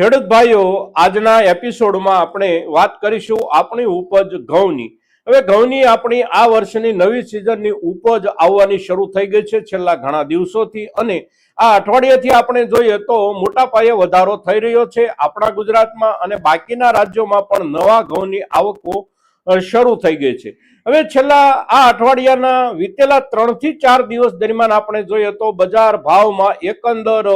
ખેડૂત ભાઈઓ, આજના એપિસોડમાં આપણે વાત કરીશું આપણી ઉપજ ઘઉંની. હવે ઘઉંની આપણી આ વર્ષની નવી સિઝનની ઉપજ આવવાની શરૂ થઈ ગઈ છે છેલ્લા ઘણા દિવસોથી અને આ અઠવાડિયાથી આપણે જોઈએ તો મોટા પાયે વધારો થઈ રહ્યો છે આપણા ગુજરાતમાં અને બાકીના રાજ્યોમાં પણ નવા ઘઉંની આવકો શરૂ થઈ ગઈ છે. હવે છેલ્લા આ અઠવાડિયાના વીતેલા ત્રણથી ચાર દિવસ દરમિયાન આપણે જોઈએ તો બજાર ભાવમાં એકંદર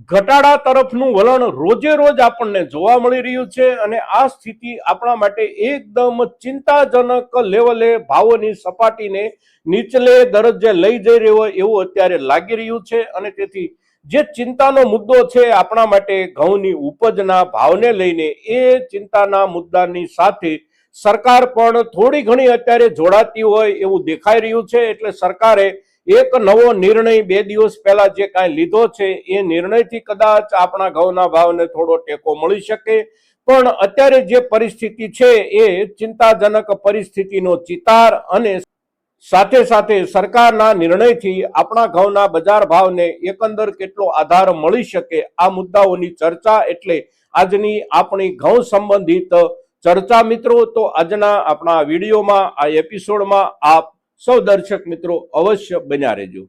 ઘટાડા તરફનું વલણ રોજે રોજ આપણને જોવા મળી રહ્યું છે અને આ સ્થિતિ આપણા માટે એકદમ ચિંતાજનક લેવલે ભાવોની સપાટીને નીચલે દરજ્જે લઈ જઈ રહ્યો હોય એવું અત્યારે લાગી રહ્યું છે અને તેથી જે ચિંતાનો મુદ્દો છે આપણા માટે ઘઉંની ઉપજના ભાવને લઈને એ ચિંતાના મુદ્દાની સાથે સરકાર પણ થોડી ઘણી અત્યારે જોડાતી હોય એવું દેખાઈ રહ્યું છે એટલે સરકારે એક નવો નિર્ણય બે દિવસ પહેલા જે કાંઈ લીધો છે, એ નિર્ણયથી કદાચ આપણા ઘઉંના ભાવને થોડો ટેકો મળી શકે. પણ અત્યારે જે પરિસ્થિતિ છે, એ ચિંતાજનક પરિસ્થિતિનો ચિતાર અને સાથે સાથે સરકારના નિર્ણયથી આપણા ઘઉંના બજાર ભાવને એકંદર કેટલો આધાર મળી શકે, આ મુદ્દાઓની ચર્ચા એટલે આજની આપણી ઘઉં સંબંધિત ચર્ચા મિત્રો. તો આજના આપણા વિડીયોમાં, આ એપિસોડમાં આપ સૌ દર્શક મિત્રો અવશ્ય બન્યા રહેજો.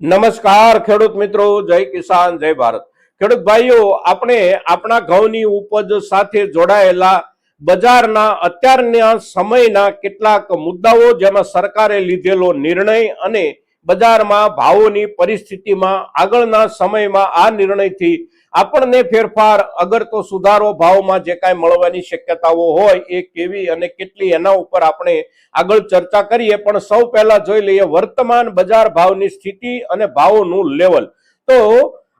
નમસ્કાર ખેડૂત મિત્રો, જય કિસાન, જય ભારત. ખેડૂત ભાઈઓ, આપણે આપણા ઘઉંની ઉપજ સાથે જોડાયેલા બજારના અત્યારના સમયના કેટલાક મુદ્દાઓ જેમાં સરકારે લીધેલો નિર્ણય અને બજારમાં ભાવોની પરિસ્થિતિમાં આગળના સમયમાં આ નિર્ણયથી આપણને ફેરફાર અગર તો સુધારો ભાવમાં જે કાંઈ મળવાની શક્યતાઓ હોય એ કેવી અને કેટલી એના ઉપર આપણે આગળ ચર્ચા કરીએ. પણ સૌ પહેલા જોઈ લઈએ વર્તમાન બજાર ભાવની સ્થિતિ અને ભાવોનું લેવલ. તો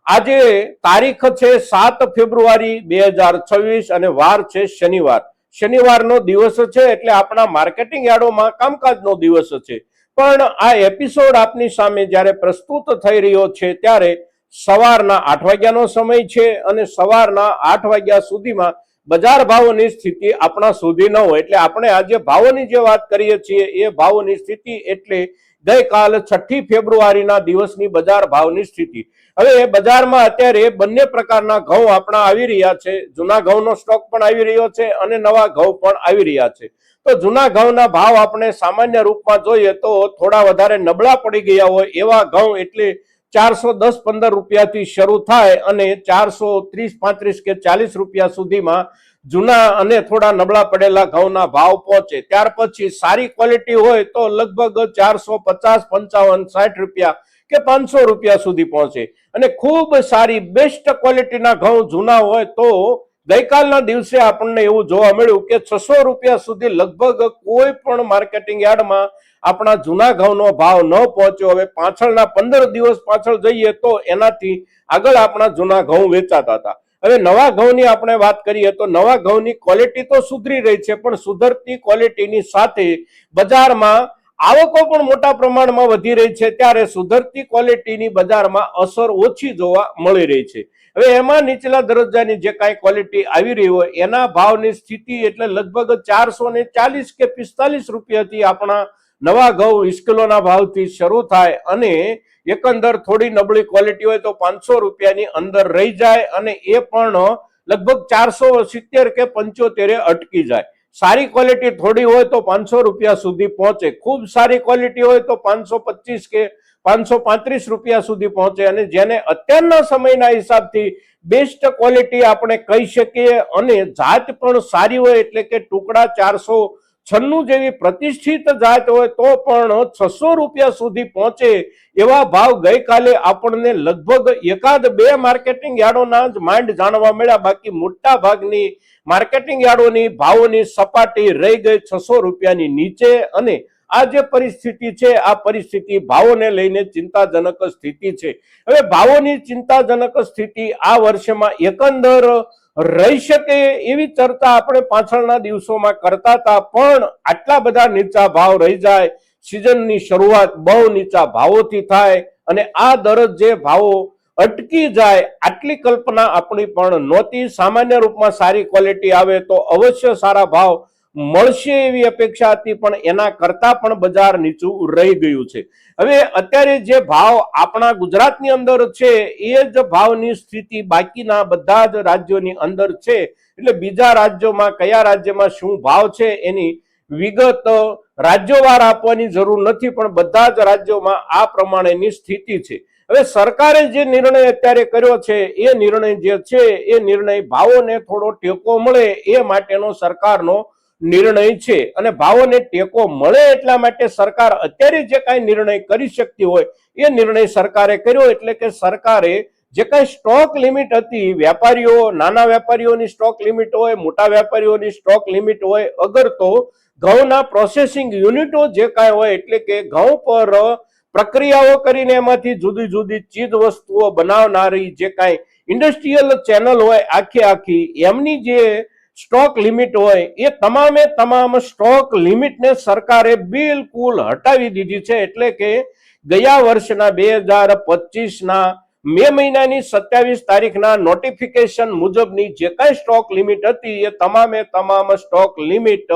આજે તારીખ છે સાત ફેબ્રુઆરી બે હજાર છવ્વીસ અને વાર છે શનિવાર. શનિવારનો દિવસ છે એટલે આપણા માર્કેટિંગ યાર્ડોમાં કામકાજનો દિવસ છે. પણ આ એપિસોડ આપની સામે જ્યારે પ્રસ્તુત થઈ રહ્યો છે ત્યારે સવારના આઠ વાગ્યાનો સમય છે અને સવારના આઠ વાગ્યા સુધીમાં બજાર ભાવોની સ્થિતિ આપણા સુધી ન હોય. એટલે આપણે આજે ભાવોની જે વાત કરીએ છીએ, એ ભાવોની સ્થિતિ એટલે ગઈકાલ છઠ્ઠી ફેબ્રુઆરીના દિવસની બજાર ભાવની સ્થિતિ. હવે બજારમાં અત્યારે બંને પ્રકારના ઘઉં આપણા આવી રહ્યા છે. જૂના ઘઉંનો સ્ટોક પણ આવી રહ્યો છે અને નવા ઘઉં પણ આવી રહ્યા છે. તો જૂના ઘઉંના ભાવ આપણે સામાન્ય રૂપમાં જોઈએ તો થોડા વધારે નબળા પડી ગયા હોય એવા ઘઉં એટલે ચારસો દસ પંદર રૂપિયાથી શરૂ થાય અને ચારસો ત્રીસ પાંત્રીસ કે ચાલીસ રૂપિયા સુધીમાં જૂના અને થોડા નબળા પડેલા ઘઉંના ભાવ પહોંચે. ત્યાર પછી સારી ક્વોલિટી હોય તો લગભગ ચારસો પચાસ, પંચાવન, સાઠ રૂપિયા કે પાંચસો રૂપિયા સુધી પહોંચે. અને ખૂબ સારી, બેસ્ટ ક્વોલિટીના ઘઉં જૂના હોય તો ગઈકાલના દિવસે આપણને એવું જોવા મળ્યું કે છસો રૂપિયા સુધી લગભગ કોઈ પણ માર્કેટિંગ યાર્ડમાં આપણા જૂના ઘઉંનો ભાવ ન પહોંચ્યો. હવે પાછળના પંદર દિવસ પાછળ જઈએ તો એનાથી આગળ આપણા જૂના ઘઉં વેચાતા હતા. હવે નવા ઘઉંની આપણે વાત કરીએ તો નવા ઘઉંની ક્વોલિટી તો સુધરી રહી છે, પણ સુધરતી ક્વોલિટીની સાથે બજારમાં આવકો પણ મોટા પ્રમાણમાં વધી રહી છે, ત્યારે સુધરતી ક્વોલિટીની બજારમાં અસર ઓછી જોવા મળી રહી છે. હવે એમાં નીચલા દરજ્જાની જે કાંઈ ક્વોલિટી આવી રહી હોય, એના ભાવની સ્થિતિ એટલે લગભગ ચારસો ને ચાલીસ કે પિસ્તાલીસ રૂપિયાથી આપણા નવા ઘઉં ઇસ્કલોના ભાવથી શરૂ થાય અને એકંદર થોડી નબળી ક્વોલિટી હોય તો પાંચસો રૂપિયાની અંદર રહી જાય અને એ પણ લગભગ ચારસો સિત્તેર કે પંચોતેરે અટકી જાય. સારી ક્વોલિટી થોડી હોય તો પાંચસો રૂપિયા સુધી પહોંચે. ખૂબ સારી ક્વોલિટી હોય તો પાંચસો પચીસ કે પાંચસો પાંત્રીસ રૂપિયા સુધી પહોંચે અને જેને અત્યારના સમયના હિસાબથી બેસ્ટ ક્વોલિટી આપણે કહી શકીએ અને જાત પણ સારી હોય એટલે કે ટુકડા ચારસો છન્નું જેવી પ્રતિષ્ઠિત જાત હોય તો પણ છસો રૂપિયા સુધી પહોંચે એવા ભાવ ગઈકાલે આપણને લગભગ એકાદ બે માર્કેટિંગ યાર્ડોના જ માંડ જાણવા મળ્યા. બાકી મોટા ભાગની માર્કેટિંગ યાર્ડોની ભાવોની સપાટી રહી ગઈ છસો રૂપિયાની નીચે અને આ જે પરિસ્થિતિ છે, આ પરિસ્થિતિ ભાવોને લઈને ચિંતાજનક સ્થિતિ છે. હવે ભાવોની ચિંતાજનક સ્થિતિ આ વર્ષમાં એકંદર રહી શકે એવી ચર્ચા આપણે પાછળના દિવસોમાં કરતા હતા, પણ આટલા બધા નીચા ભાવ રહી જાય, સિઝનની શરૂઆત બહુ નીચા ભાવોથી થાય અને આ દરજ્જે ભાવો અટકી જાય, આટલી કલ્પના આપણી પણ નહોતી. સામાન્ય રૂપમાં સારી ક્વોલિટી આવે તો અવશ્ય સારા ભાવ મળશે એવી અપેક્ષા હતી, પણ એના કરતા પણ બજાર નીચું રહી ગયું છે. હવે અત્યારે જે ભાવ આપણા ગુજરાતની અંદર છે, એ જ ભાવની સ્થિતિ બાકીના બધા જ રાજ્યોની અંદર છે. એટલે બીજા રાજ્યોમાં કયા રાજ્યમાં શું ભાવ છે, એની વિગત રાજ્યોવાર આપવાની જરૂર નથી, પણ બધા જ રાજ્યોમાં આ પ્રમાણેની સ્થિતિ છે. હવે સરકારે જે નિર્ણય અત્યારે કર્યો છે, એ નિર્ણય જે છે, એ નિર્ણય ભાવોને થોડો ટેકો મળે, એ માટેનો સરકારનો નિર્ણય છે અને ભાવોને ટેકો મળે એટલા માટે સરકાર અત્યારે જે કાંઈ નિર્ણય કરી શકતી હોય, એ નિર્ણય સરકારે કર્યો એટલે કે સરકારે જે કાંઈ સ્ટોક લિમિટ હતી, વેપારીઓ, નાના વેપારીઓની સ્ટોક લિમિટ હોય, મોટા વેપારીઓની સ્ટોક લિમિટ હોય, અગર તો ઘઉંના પ્રોસેસિંગ યુનિટો જે કાંઈ હોય એટલે કે ઘઉં પર પ્રક્રિયાઓ કરીને એમાંથી જુદી જુદી ચીજ વસ્તુઓ બનાવનારી જે કાંઈ ઇન્ડસ્ટ્રીયલ ચેનલ હોય આખી આખી, એમની જે સ્ટોક લિમિટ હોય એ તમામે તમામ સ્ટોક લિમિટને સરકારે બિલકુલ હટાવી દીધી છે. એટલે કે ગયા વર્ષના બે હજાર પચીસના મે મહિનાની સત્યાવીસ તારીખના નોટિફિકેશન મુજબની જે કાંઈ સ્ટોક લિમિટ હતી એ તમામે તમામ સ્ટોક લિમિટ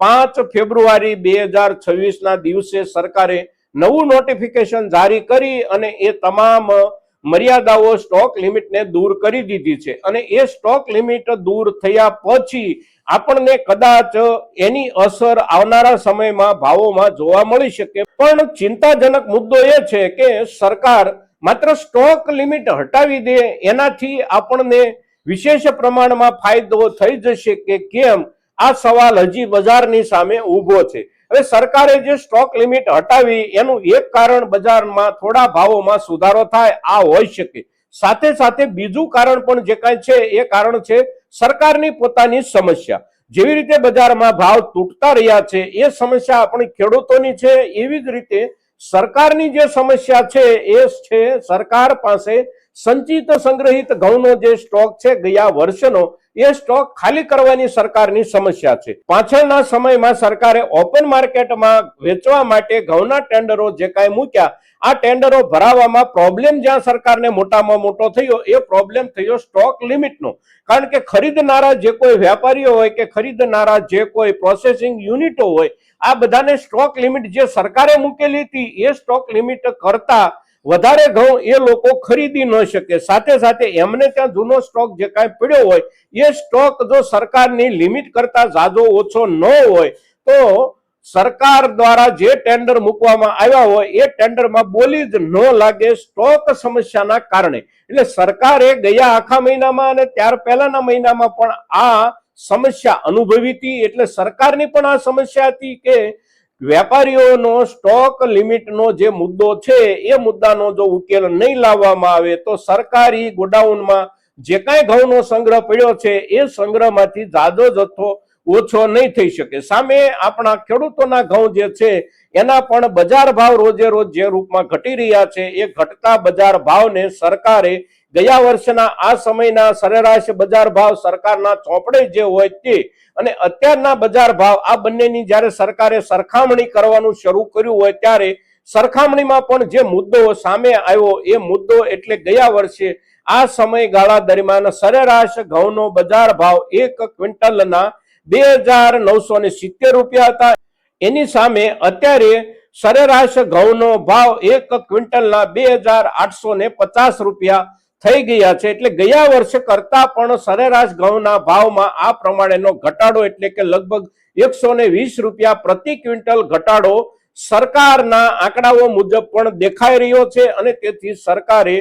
પાંચ ફેબ્રુઆરી બે હજાર છવ્વીસના દિવસે સરકારે નવું નોટિફિકેશન જારી કરી અને એ તમામ મર્યાદાઓ સ્ટોક લિમિટને દૂર કરી દીધી છે. અને એ સ્ટોક લિમિટ દૂર થયા પછી આપણને કદાચ એની અસર આવનારા સમયમાં ભાવોમાં જોવા મળી શકે. પણ ચિંતાજનક મુદ્દો એ છે કે સરકાર માત્ર સ્ટોક લિમિટ હટાવી દે એનાથી આપણને વિશેષ પ્રમાણમાં ફાયદો થઈ જશે કે કેમ? આ સવાલ હજી બજારની સામે ઊભો છે. હવે સરકારે જે સ્ટોક લિમિટ હટાવી, એનું એક કારણ બજારમાં થોડા ભાવોમાં સુધારો થાય, આ હોઈ શકે. સાથે સાથે બીજું કારણ પણ જે કાંઈ છે, એ કારણ છે સરકારની પોતાની સમસ્યા. જેવી રીતે બજારમાં ભાવ તૂટતા રહ્યા છે, એ સમસ્યા આપણી ખેડૂતોની છે. એવી જ રીતે સરકારની જે સમસ્યા છે, એ છે સરકાર પાસે સંચિત સંગ્રહિત ઘઉંનો જે સ્ટોક છે ગયા વર્ષનો, એ સ્ટોક ખાલી કરવાની સરકારની સમસ્યા છે. પાછળના સમયમાં સરકારે ઓપન માર્કેટમાં વેચવા માટે ઘઉંના ટેન્ડરો જે કાંઈ મૂક્યા, આ ટેન્ડરો ભરાવામાં પ્રોબ્લેમ જ્યાં સરકારને મોટામાં મોટો થયો, એ પ્રોબ્લેમ થયો સ્ટોક લિમિટનો. કારણ કે ખરીદનારા જે કોઈ વેપારીઓ હોય કે ખરીદનારા જે કોઈ પ્રોસેસિંગ યુનિટો હોય, આ બધાને સ્ટોક લિમિટ જે સરકારે મૂકેલી હતી, એ સ્ટોક લિમિટ કરતા વધારે ઘઉં એ લોકો ખરીદી ન શકે. સાથે સાથે એમને ત્યાં જૂનો સ્ટોક જે કાંઈ પડ્યો હોય, એ સ્ટોક જો સરકારની લિમિટ કરતા ઝાઝો ઓછો ન હોય, તો સરકાર દ્વારા જે ટેન્ડર મૂકવામાં આવ્યા હોય, એ ટેન્ડરમાં બોલી જ ન લાગે સ્ટોક સમસ્યાના કારણે. એટલે સરકારે ગયા આખા મહિનામાં અને ત્યાર પહેલાના મહિનામાં પણ આ સમસ્યા અનુભવી હતી. એટલે સરકારની પણ આ સમસ્યા હતી કે વેપારીઓનો સ્ટોક લિમિટનો જે મુદ્દો છે, એ મુદ્દાનો જો ઉકેલ નહીં લાવવામાં આવે, તો સરકારી ગોડાઉનમાં જે કાંઈ ઘઉંનો સંગ્રહ પડ્યો છે, એ સંગ્રહમાંથી જાજો જથ્થો ઓછો નહીં થઈ શકે. સામે આપણા ખેડૂતોના ઘઉં જે છે, એના પણ બજાર ભાવ રોજે રોજ જે રૂપમાં ઘટી રહ્યા છે, એ ઘટતા બજાર ભાવને સરકારે ગયા વર્ષના આ સમયના સરેરાશ બજાર ભાવ સરકારના ચોપડે જે હોય તે અને અત્યારના બજાર ભાવ આ બંનેની જ્યારે સરકારે સરખામણી કરવાનું શરૂ કર્યું હોય ત્યારે સરખામણીમાં પણ જે મુદ્દો સામે આવ્યો એ મુદ્દો એટલે ગયા વર્ષે આ સમયગાળા દરમિયાન સરેરાશ ઘઉંનો બજાર ભાવ એક ક્વિન્ટલના બે હજાર નવસો ને સિત્તેર રૂપિયા હતા. એની સામે અત્યારે સરેરાશ ઘઉંનો ભાવ એક ક્વિન્ટલના બે હજાર આઠસો ને પચાસ રૂપિયા થઈ ગયા છે એટલે ગયા વર્ષે કરતા પણ સરેરાશ ઘઉંના ભાવમાં આ પ્રમાણેનો ઘટાડો એટલે કે લગભગ એકસો વીસ રૂપિયા પ્રતિ ક્વિન્ટલ ઘટાડો સરકારના આંકડાઓ મુજબ પણ દેખાઈ રહ્યો છે અને તેથી સરકારે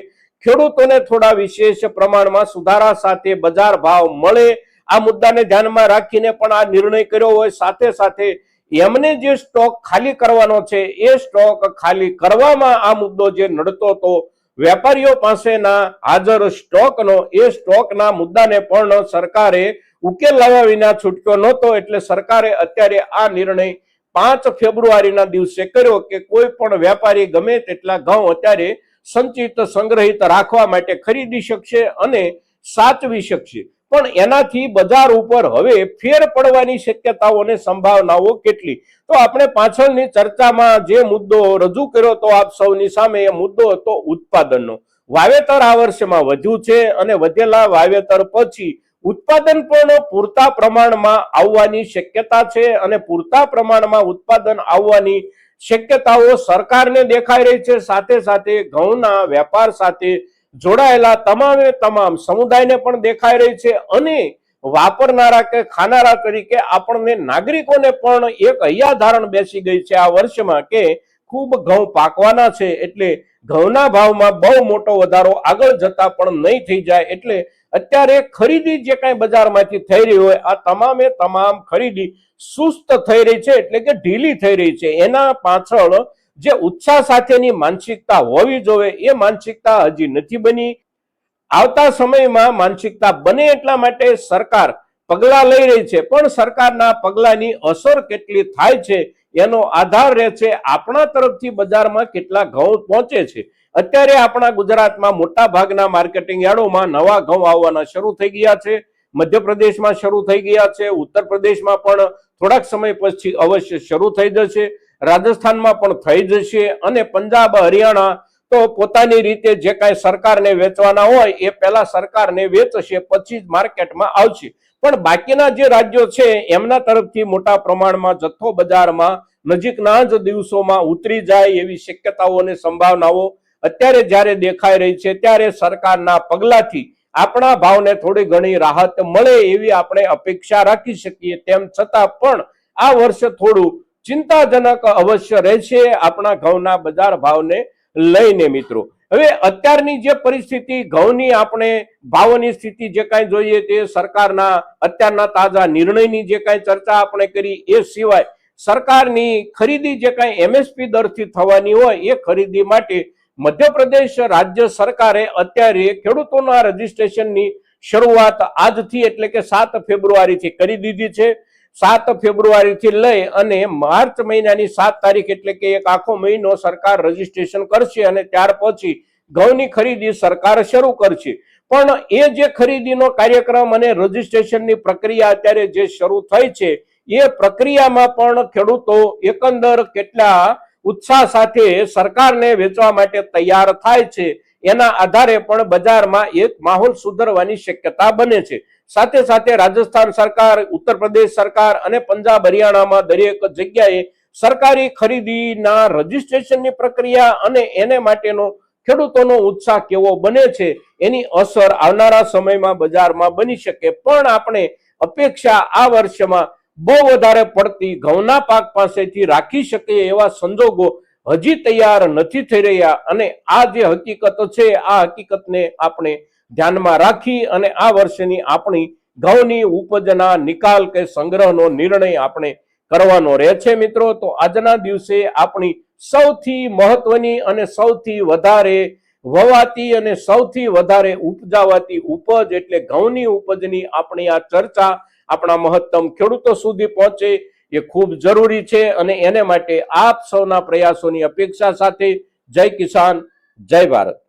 ખેડૂતોને થોડા વિશેષ પ્રમાણમાં સુધારા સાથે બજાર ભાવ મળે આ મુદ્દાને ધ્યાનમાં રાખીને પણ આ નિર્ણય કર્યો હોય. સાથે સાથે એમને જે સ્ટોક ખાલી કરવાનો છે, એ સ્ટોક ખાલી કરવામાં આ મુદ્દો જે નડતો હતો વેપારીઓ પાસેના હાજર સ્ટોકનો, એ સ્ટોકના મુદ્દાને પણ સરકારે ઉકેલ લાવ્યા વિના છૂટક્યો નહોતો. એટલે સરકારે અત્યારે આ નિર્ણય પાંચ ફેબ્રુઆરીના દિવસે કર્યો કે કોઈ પણ વેપારી ગમે તેટલા ઘઉં અત્યારે સંચિત સંગ્રહિત રાખવા માટે ખરીદી શકશે અને સાચવી શકશે. પણ એનાથી બજાર ઉપર હવે ફેર પડવાની શક્યતાઓને સંભાવનાઓ કેટલી? તો આપણે પાછળની ચર્ચામાં જે મુદ્દો રજૂ કર્યો તો આપ સૌની સામે એ મુદ્દો હતો ઉત્પાદનનો. વાવેતર આ વર્ષમાં વધ્યું છે અને વધેલા વાવેતર પછી ઉત્પાદન પણ પૂરતા પ્રમાણમાં આવવાની શક્યતા છે અને પૂરતા પ્રમાણમાં ઉત્પાદન આવવાની શક્યતાઓ સરકારને દેખાઈ રહી છે. સાથે સાથે ઘઉંના વેપાર સાથે જોડાયેલા તમામે તમામ સમુદાયને પણ દેખાઈ રહી છે અને વાપરનારા કે ખાનારા તરીકે આપણને નાગરિકોને પણ એક હૈયાધારણ બેસી ગઈ છે આ વર્ષમાં કે ખૂબ ઘઉં પાકવાના છે એટલે ઘઉંના ભાવમાં બહુ મોટો વધારો આગળ જતા પણ નહીં થઈ જાય એટલે અત્યારે ખરીદી જે કાંઈ બજારમાંથી થઈ રહી હોય આ તમામે તમામ ખરીદી સુસ્ત થઈ રહી છે એટલે કે ઢીલી થઈ રહી છે. એના પાછળ જે ઉત્સાહ સાથેની માનસિકતા હોવી જોઈએ, એ માનસિકતા હજી નથી બની. આવતા સમયમાં માનસિકતા બને એટલા માટે સરકાર પગલા લઈ રહી છે, પણ સરકારના પગલાની અસર કેટલી થાય છે, એનો આધાર રહે છે આપણા તરફથી બજારમાં કેટલા ઘઉં પહોંચે છે. અત્યારે આપણા ગુજરાતમાં મોટા ભાગના માર્કેટિંગ યાર્ડોમાં નવા ઘઉં આવવાના શરૂ થઈ ગયા છે. મધ્યપ્રદેશમાં શરૂ થઈ ગયા છે. ઉત્તર પ્રદેશમાં પણ થોડાક સમય પછી અવશ્ય શરૂ થઈ જશે. રાજસ્થાનમાં પણ થઈ જશે અને પંજાબ, હરિયાણા તો પોતાની રીતે જે કાંઈ સરકારને વેચવાના હોય એ પહેલા સરકારને વેચશે, પછી જ માર્કેટમાં આવશે. પણ બાકીના જે રાજ્યો છે, એમના તરફથી મોટા પ્રમાણમાં જથ્થો બજારમાં નજીકના જ દિવસોમાં ઉતરી જાય એવી શક્યતાઓ અને સંભાવનાઓ અત્યારે જ્યારે દેખાઈ રહી છે, ત્યારે સરકારના પગલાથી આપણા ભાવને થોડી ઘણી રાહત મળે એવી આપણે અપેક્ષા રાખી શકીએ. તેમ છતાં પણ આ વર્ષે થોડું ચિંતાજનક અવશ્ય રહેશે આપણા ઘઉંના બજાર ભાવને લઈને મિત્રો. હવે અત્યારની જે પરિસ્થિતિ, ઘઉંની આપણે ભાવોની સ્થિતિ જે કાંઈ જોઈએ તે સરકારના, અત્યારના તાજા નિર્ણયની જે કાંઈ ચર્ચા આપણે કરી એ સિવાય સરકારની ખરીદી જે કાંઈ એમએસપી દરથી થવાની હોય એ ખરીદી માટે મધ્યપ્રદેશ રાજ્ય સરકારે અત્યારે ખેડૂતોના રજીસ્ટ્રેશનની શરૂઆત આજથી એટલે કે સાત ફેબ્રુઆરીથી કરી દીધી છે. સાત ફેબ્રુઆરીથી લઈ અને માર્ચ મહિનાની સાત તારીખ એટલે કે એક આખો મહિનો સરકાર રજીસ્ટ્રેશન કરશે અને ત્યાર પછી ઘઉંની ખરીદી સરકાર શરૂ કરશે. પણ એ જે ખરીદીનો કાર્યક્રમ અને રજીસ્ટ્રેશનની પ્રક્રિયા અત્યારે જે શરૂ થઈ છે, એ પ્રક્રિયામાં પણ ખેડૂતો એકંદર કેટલા ઉત્સાહ સાથે સરકારને વેચવા માટે તૈયાર થાય છે, એના આધારે પણ બજારમાં એક માહોલ સુધરવાની શક્યતા બને છે. સાથે સાથે રાજસ્થાન સરકાર, ઉત્તર પ્રદેશ સરકાર અને પંજાબ હરિયાણામાં દરેક જગ્યાએ સરકારી ખરીદીના રજીસ્ટ્રેશનની પ્રક્રિયા અને એને માટેનો ખેડૂતોનો ઉત્સાહ કેવો બને છે એની અસર આવનારા સમયમાં બજારમાં બની શકે. પણ આપણે અપેક્ષા આ વર્ષમાં બહુ વધારે પડતી ઘઉંના પાક પાસેથી રાખી શકીએ એવા સંજોગો હજી તૈયાર નથી થઈ રહ્યા અને આ જે હકીકત છે, આ હકીકતને આપણે ધ્યાનમાં રાખી અને આ વર્ષની આપણી ઘઉંની ઉપજના નિકાલ કે સંગ્રહનો નિર્ણય આપણે કરવાનો રહે છે મિત્રો. તો આજના દિવસે આપણી સૌથી મહત્વની અને સૌથી વધારે વવાતી અને સૌથી વધારે ઉપજાવાતી ઉપજ એટલે ઘઉંની ઉપજની આપણી આ ચર્ચા આપણા મહત્તમ ખેડૂતો સુધી પહોંચે એ ખૂબ જરૂરી છે અને એને માટે આપ સૌના પ્રયાસોની અપેક્ષા સાથે જય કિસાન, જય ભારત.